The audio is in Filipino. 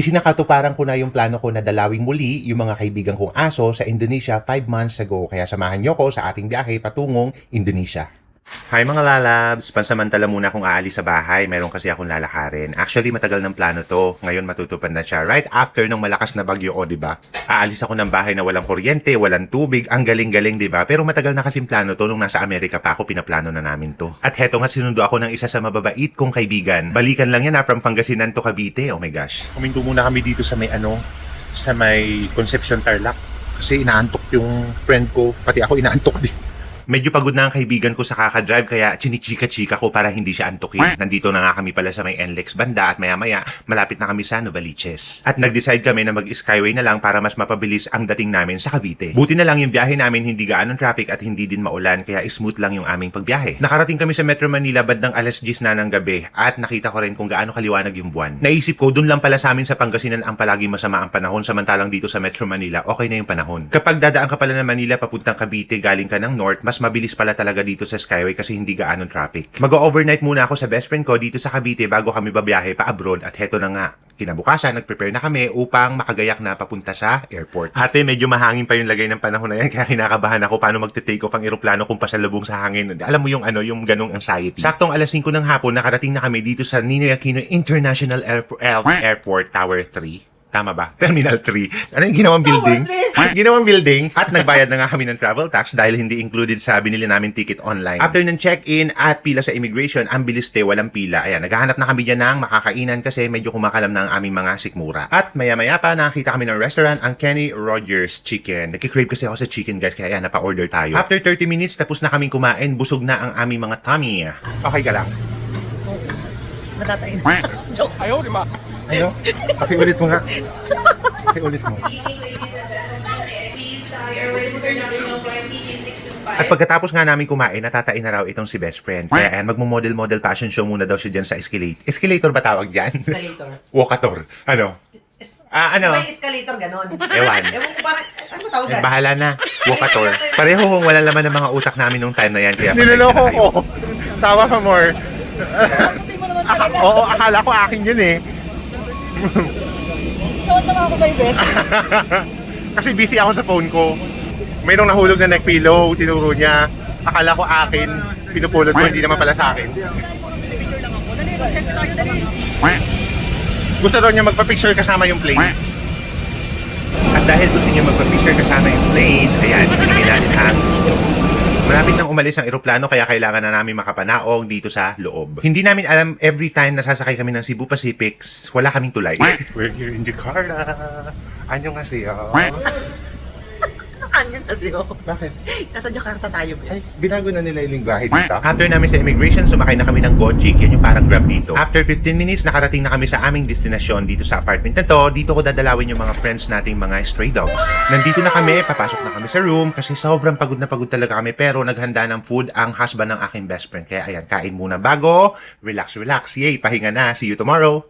Isinakatuparan ko na yung plano ko na dalawing muli yung mga kaibigan kong aso sa Indonesia 5 months ago. Kaya samahan nyo ko sa ating biyahe patungong Indonesia. Hi mga lalabs! Pansamantala muna akong aalis sa bahay. Meron kasi akong lalakarin. Actually, matagal ng plano to. Ngayon matutupad na siya. Right after ng malakas na bagyo, o, di ba? Aalis ako ng bahay na walang kuryente, walang tubig. Ang galing-galing, di ba? Pero matagal na kasing plano to. Nung nasa Amerika pa ako, pinaplano na namin to. At heto nga, sinundo ako ng isa sa mababait kong kaibigan. Balikan lang yan ha, from Pangasinan to Cavite. Oh my gosh. Kuminto muna kami dito sa may ano, sa may Concepcion Tarlac. Kasi inaantok yung friend ko, pati ako inaantok din. Medyo pagod na ang kaibigan ko sa kakadrive kaya chinichika-chika ko para hindi siya antukin. Nandito na nga kami pala sa may NLEX banda at maya-maya malapit na kami sa Novaliches. At nag-decide kami na mag-skyway na lang para mas mapabilis ang dating namin sa Cavite. Buti na lang yung biyahe namin hindi gaano traffic at hindi din maulan kaya smooth lang yung aming pagbiyahe. Nakarating kami sa Metro Manila bandang alas 10 na ng gabi at nakita ko rin kung gaano kaliwanag yung buwan. Naisip ko dun lang pala sa amin sa Pangasinan ang palagi masama ang panahon samantalang dito sa Metro Manila okay na yung panahon. Kapag dadaan ka pala ng Manila papuntang Cavite galing ka ng north mas mabilis pala talaga dito sa Skyway kasi hindi gaano traffic. Mag-overnight muna ako sa best friend ko dito sa Cavite bago kami babiyahe pa abroad at heto na nga. Kinabukasan, nag-prepare na kami upang makagayak na papunta sa airport. Ate, medyo mahangin pa yung lagay ng panahon na yan kaya kinakabahan ako paano magte-take off ang eroplano kung pasalubong sa hangin. Alam mo yung ano, yung ganong anxiety. Saktong alas 5 ng hapon, nakarating na kami dito sa Ninoy Aquino International Airport, Airport Tower 3. Tama ba? Terminal 3. Ano yung ginawang building? ginawang building. At nagbayad na nga kami ng travel tax dahil hindi included sa binili namin ticket online. After ng check-in at pila sa immigration, ang bilis te, walang pila. Ayan, naghahanap na kami dyan ng makakainan kasi medyo kumakalam na ang aming mga sikmura. At maya-maya pa, nakakita kami ng restaurant, ang Kenny Rogers Chicken. Nagkikrave kasi ako sa chicken guys, kaya ayan, napa-order tayo. After 30 minutes, tapos na kaming kumain, busog na ang aming mga tummy. Okay ka lang. Matatay. Joke. Ano? Pakiulit mo nga. Pakiulit mo. At pagkatapos nga namin kumain, natatain na raw itong si best friend. Kaya ayan, magmo-model-model fashion show muna daw siya dyan sa escalator. Escalator ba tawag dyan? Escalator. Walkator. Ano? Es- Ah, ano? May escalator ganon. Ewan. Ewan ko parang, ano tawag Eh, yan? bahala na. Walkator. Pareho kung wala laman ng mga utak namin nung time na yan. Kaya Niloloko ko. Tawa ka more. Oo, akala ko akin yun eh. Tawad lang ako sa ibes. Kasi busy ako sa phone ko. Mayroong nahulog na neck pillow, tinuro niya. Akala ko akin, pinupulot ko, hindi naman pala sa akin. Gusto daw niya magpa-picture kasama yung plane. At dahil gusto niya magpa-picture kasama yung plane, ayan, hiningin natin ang gusto. Malapit nang umalis ang eroplano kaya kailangan na namin makapanaog dito sa loob. Hindi namin alam every time na sasakay kami ng Cebu Pacific, wala kaming tulay. We're here in Jakarta. Anyo nga siya. Ano kasi ako? Bakit? Nasa Jakarta tayo, Ay, bes. binago na nila yung lingwahe dito. After namin sa immigration, sumakay na kami ng Gojik. Yan yung parang grab dito. After 15 minutes, nakarating na kami sa aming destinasyon dito sa apartment na to. Dito ko dadalawin yung mga friends nating mga stray dogs. Nandito na kami, papasok na kami sa room kasi sobrang pagod na pagod talaga kami. Pero naghanda ng food ang husband ng aking best friend. Kaya ayan, kain muna bago. Relax, relax. Yay, pahinga na. See you tomorrow.